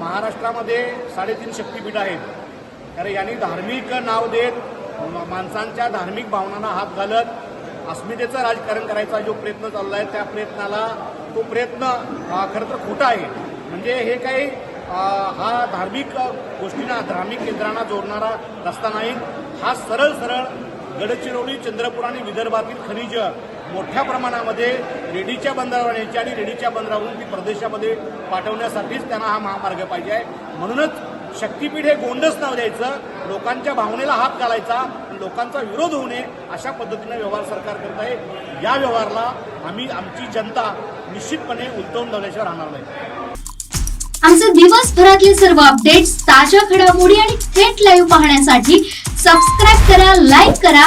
महाराष्ट्रामध्ये साडेतीन शक्तीपीठ आहेत. कारण यांनी धार्मिक नाव देत माणसांच्या धार्मिक भावनांना हात घालत अस्मितेचं राजकारण करायचा जो प्रयत्न चालला आहे त्या प्रयत्नाला तो प्रयत्न खरं तर खोटा आहे. म्हणजे हे काही हा धार्मिक गोष्टींना धार्मिक केंद्रांना जोडणारा रस्ता नाही. हा सरळ सरळ गडचिरोली चंद्रपूर आणि विदर्भातील खनिज मोठ्या प्रमाणामध्ये रेडीच्या बंदरावर यायची आणि रेडीच्या बंदरावरून ती प्रदेशामध्ये पाठवण्यासाठीच त्यांना हा महामार्ग पाहिजे आहे. म्हणूनच शक्तीपीठ हे गोंडच नाव द्यायचं लोकांच्या भावनेला हात घालायचा आणि लोकांचा विरोध होऊ नये अशा पद्धतीनं व्यवहार सरकार करत आहे. या व्यवहारला आम्ही आमची जनता निश्चितपणे उलटवून लावल्याशिवाय राहणार नाही. आमचे दिवसभरातले सर्व अपडेट्स ताज्या घडामोडी आणि थेट लाईव्ह पाहण्यासाठी सबस्क्राईब करा लाईक करा